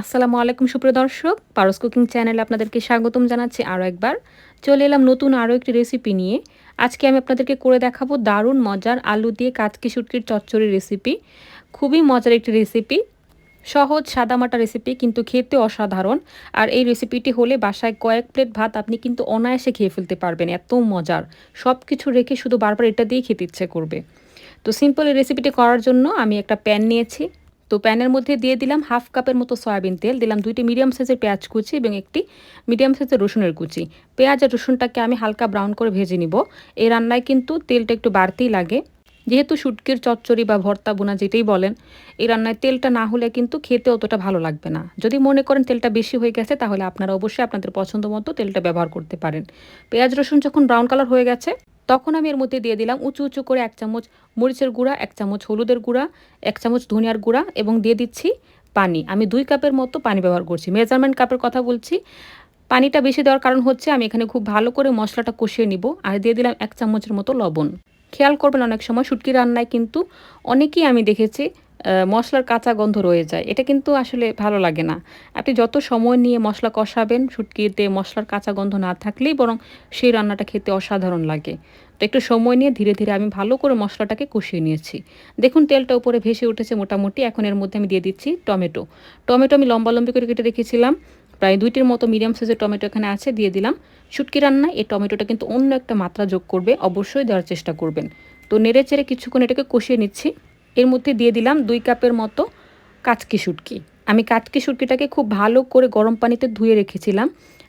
আসসালামু আলাইকুম, সুপ্রিয় দর্শক। পারস কুকিং চ্যানেলে আপনাদেরকে স্বাগতম জানাচ্ছি আরও একবার। চলে এলাম নতুন আরও একটি রেসিপি নিয়ে। আজকে আমি আপনাদেরকে করে দেখাবো দারুণ মজার আলু দিয়ে কাচকি শুটকির চচ্চড়ি রেসিপি। খুবই মজার একটি রেসিপি। সহজ সাদামাটা রেসিপি, কিন্তু খেতে অসাধারণ। আর এই রেসিপিটি হলে বাসায় কয়েক প্লেট ভাত আপনি কিন্তু অনায়াসে খেয়ে ফেলতে পারবেন। এত মজার। সব কিছু রেখে শুধু বারবার এটা দিয়েই খেতে ইচ্ছে করবে। তো সিম্পল এই রেসিপিটি করার জন্য আমি একটা প্যান নিয়েছি। তো প্যানের মধ্যে দিয়ে দিলাম হাফ কাপের মতো সয়াবিন তেল, দিলাম দুইটি মিডিয়াম সাইজের পেঁয়াজ কুচি এবং একটি মিডিয়াম সাইজের রসুনের কুচি। পেঁয়াজ আর রসুনটাকে আমি হালকা ব্রাউন করে ভেজে নিব। এই রান্নায় কিন্তু তেলটা একটু বাড়তেই লাগে। যেহেতু শুটকির চচ্চড়ি বা ভর্তা বোনা যেটাই বলেন এই রান্নায় তেলটা না হলে কিন্তু খেতে অতটা ভালো লাগবে না। যদি মনে করেন তেলটা বেশি হয়ে গেছে, তাহলে আপনারা অবশ্যই আপনাদের পছন্দ মতো তেলটা ব্যবহার করতে পারেন। পেঁয়াজ রসুন যখন ব্রাউন কালার হয়ে গেছে তখন আমি এর মধ্যে দিয়ে দিলাম উঁচু উঁচু করে এক চামচ মরিচের গুঁড়া, এক চামচ হলুদের গুঁড়া, এক চামচ ধনিয়ার গুঁড়া এবং দিয়ে দিচ্ছি পানি। আমি দুই কাপের মতো পানি ব্যবহার করছি। মেজারমেন্ট কাপের কথা বলছি। পানিটা বেশি দেওয়ার কারণ হচ্ছে আমি এখানে খুব ভালো করে মশলাটা কষিয়ে নিব আর দিয়ে দিলাম এক চামচের মতো লবণ। খেয়াল করবেন অনেক সময় শুটকি রান্নায় কিন্তু অনেকেই আমি দেখেছি মশলার কাঁচা গন্ধ রয়ে যায়। এটা কিন্তু আসলে ভালো লাগে না। আপনি যত সময় নিয়ে মশলা কষাবেন, শুটকিতে মশলার কাঁচা গন্ধ না থাকলেই বরং সেই রান্নাটা খেতে অসাধারণ লাগে। তো একটু সময় নিয়ে ধীরে ধীরে আমি ভালো করে মশলাটাকে কষিয়ে নিয়েছি। দেখুন, তেলটা উপরে ভেসে উঠেছে মোটামুটি। এখন এর মধ্যে আমি দিয়ে দিচ্ছি টমেটো। টমেটো আমি লম্বা লম্বি করে কেটে রেখেছিলাম। প্রায় দুইটির মতো মিডিয়াম সাইজের টমেটো এখানে আছে, দিয়ে দিলাম। শুটকি রান্নায় এই টমেটোটা কিন্তু অন্য একটা মাত্রা যোগ করবে। অবশ্যই দেওয়ার চেষ্টা করবেন। তো নেড়ে চেড়ে কিছুক্ষণ এটাকে কষিয়ে নিচ্ছি। এর মধ্যে দিয়ে দিলাম দুই কাপের মতো কাচকি শুটকি। আমি কাচকি শুটকিটাকে খুব ভালো করে গরম পানিতে ধুয়ে রেখেছিলাম।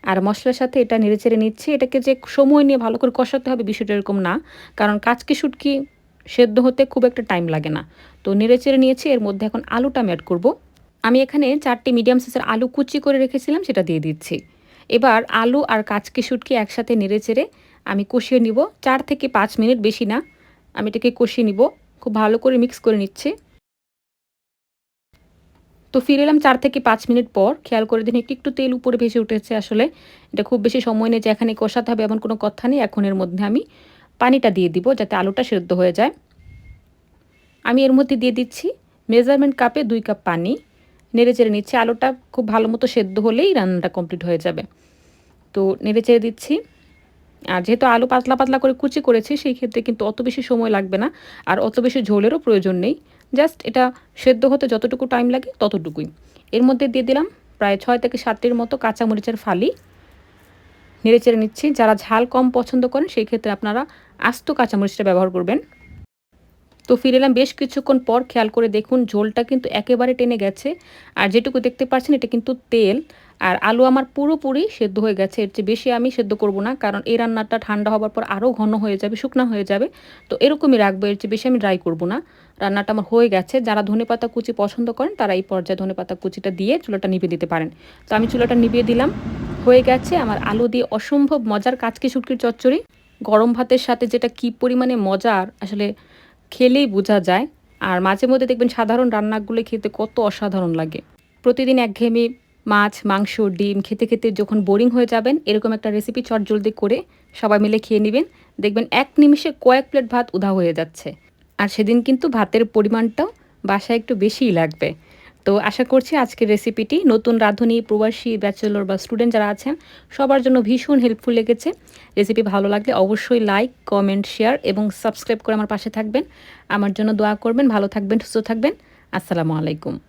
আর মশলার সাথে এটা নেড়ে চেড়ে নিচ্ছি। এটাকে যে সময় নিয়ে ভালো করে কষাতে হবে বিষয়টা এরকম না। কারণ কাচকি শুটকি সেদ্ধ হতে খুব একটা টাইম লাগে না। তো নেড়ে চেড়ে নিয়েছি। এর মধ্যে এখন আলুটা আমি অ্যাড করব। আমি এখানে চারটি মিডিয়াম সাইজের আলু কুচি করে রেখেছিলাম, সেটা দিয়ে দিচ্ছি। এবার আলু আর কাচকি শুটকি একসাথে নেড়ে চেড়ে আমি কষিয়ে নিব। চার থেকে পাঁচ মিনিট বেশি না। আমি এটাকে কষিয়ে নিব। খুব ভালো করে মিক্স করে নিচ্ছি। তো ফিরে এলাম চার থেকে পাঁচ মিনিট পর। খেয়াল করে দিন একটু একটু তেল উপরে ভেসে উঠেছে আসলে। এটা খুব বেশি সময় নেই যে এখানে কষাতে হবে এমন কোনো কথা নেই। এখন এর মধ্যে আমি পানিটা দিয়ে দিব যাতে আলুটা সেদ্ধ হয়ে যায়। আমি এর মধ্যে দিয়ে দিচ্ছি মেজারমেন্ট কাপে দুই কাপ পানি। নেড়ে চেড়ে নিচ্ছি। আলুটা খুব ভালো মতো সেদ্ধ হলেই রান্নাটা কমপ্লিট হয়ে যাবে। তো নেড়ে চেড়ে দিচ্ছি। আর যেহেতু আলু পাতলা পাতলা করে কুচি করেছি, সেই ক্ষেত্রে কিন্তু অত বেশি সময় লাগবে না। আর অত বেশি ঝোলেরও প্রয়োজন নেই। জাস্ট এটা সেদ্ধ হতে যতটুকু টাইম লাগে ততটুকুই। এর মধ্যে দিয়ে দিলাম প্রায় ছয় থেকে সাতটির মতো কাঁচামরিচের ফালি। নেড়ে চেড়ে নিচ্ছি। যারা ঝাল কম পছন্দ করেন, সেই ক্ষেত্রে আপনারা আস্ত কাঁচামরিচটা ব্যবহার করবেন। তো ফিরে এলাম বেশ কিছুক্ষণ পর, খেয়াল করে দেখুন ঝোলটা কিন্তু একেবারে টেনে গেছে। আর যেটুকু দেখতে পাচ্ছেন, এটা কিন্তু তেল। আর আলু আমার পুরোপুরি সেদ্ধ হয়ে গেছে। এর চেয়ে বেশি আমি সেদ্ধ করব না, কারণ এই রান্নাটা ঠান্ডা হওয়ার পর আরও ঘন হয়ে যাবে, শুকনো হয়ে যাবে। তো এরকমই রাখব, এর চেয়ে বেশি আমি ড্রাই করব না। রান্নাটা আমার হয়ে গেছে। যারা ধনে পাতা কুচি পছন্দ করেন, তারা এই পর্যায়ে ধনে পাতা কুচিটা দিয়ে চুলাটা নিভিয়ে দিতে পারেন। তো আমি চুলাটা নিভিয়ে দিলাম। হয়ে গেছে আমার আলু দিয়ে অসম্ভব মজার কাচকি শুটকির চচ্চড়ি। গরম ভাতের সাথে যেটা কি পরিমাণে মজার, আসলে খেলেই বোঝা যায়। আর মাঝে মধ্যে দেখবেন সাধারণ রান্নাগুলো খেতে কত অসাধারণ লাগে। প্রতিদিন একঘেয়েমি মাছ, মাংস, ডিম খেতে খেতে যখন বোরিং হয়ে যাবেন, এরকম একটা রেসিপি চট জলদি করে সবাই মিলে খেয়ে নেবেন। দেখবেন এক নিমিষে কয়েক প্লেট ভাত উধা হয়ে যাচ্ছে। আর সেদিন কিন্তু ভাতের পরিমাণটাও বাসায় একটু বেশিই লাগবে। তো আশা করছি আজকের রেসিপিটি নতুন রাঁধুনি, প্রবাসী ব্যাচেলর বা স্টুডেন্ট যারা আছেন, সবার জন্য ভীষণ হেল্পফুল লেগেছে। রেসিপি ভালো লাগলে অবশ্যই লাইক কমেন্ট শেয়ার এবং সাবস্ক্রাইব করে আমার পাশে থাকবেন। আমার জন্য দোয়া করবেন, ভালো থাকবেন, সুস্থ থাকবেন। আসসালামু আলাইকুম।